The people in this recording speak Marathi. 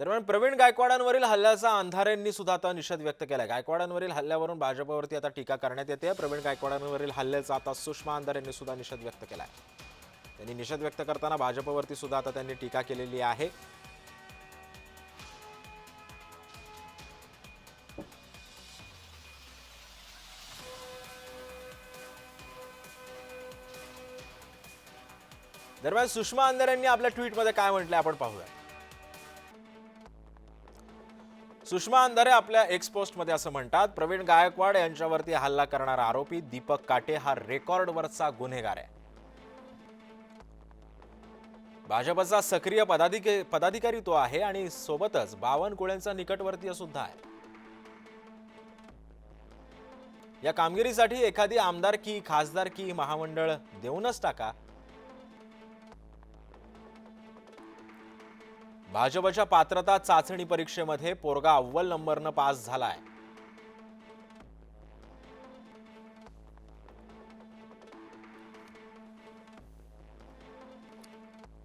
दरम्यान प्रवीण गायकवाडांवरील हल्ल्याचा अंधारेंनी सुद्धा आता निषेध व्यक्त केला गायकवाडांवरील हल्ल्यावरून भाजपवरती आता टीका करण्यात येते. प्रवीण गायकवाडांवरील हल्ल्याचा आता सुषमा अंधारेंनी सुद्धा निषेध व्यक्त केलाय. त्यांनी निषेध व्यक्त करताना भाजपवरती सुद्धा आता त्यांनी टीका केलेली आहे. दरम्यान सुषमा अंधारेंनी आपल्या ट्विटमध्ये काय म्हटलंय आपण पाहूया. सुषमा अंधारे आपल्या एक्स पोस्टमध्ये असं म्हणतात प्रवीण गायकवाड यांच्यावरती हल्ला करणारा आरोपी दीपक काटे हा रेकॉर्डवरचा गुन्हेगार आहे. भाजपचा सक्रिय पदाधिक पदाधिकारी तो आहे आणि सोबतच बावनकुळेंचा निकटवर्तीय सुद्धा आहे. या कामगिरीसाठी एखादी आमदारकी खासदारकी महामंडळ देऊनच टाका भाजपच्या पात्रता चाचणी परीक्षेमध्ये पोरगा अव्वल नंबरनं पास झालाय.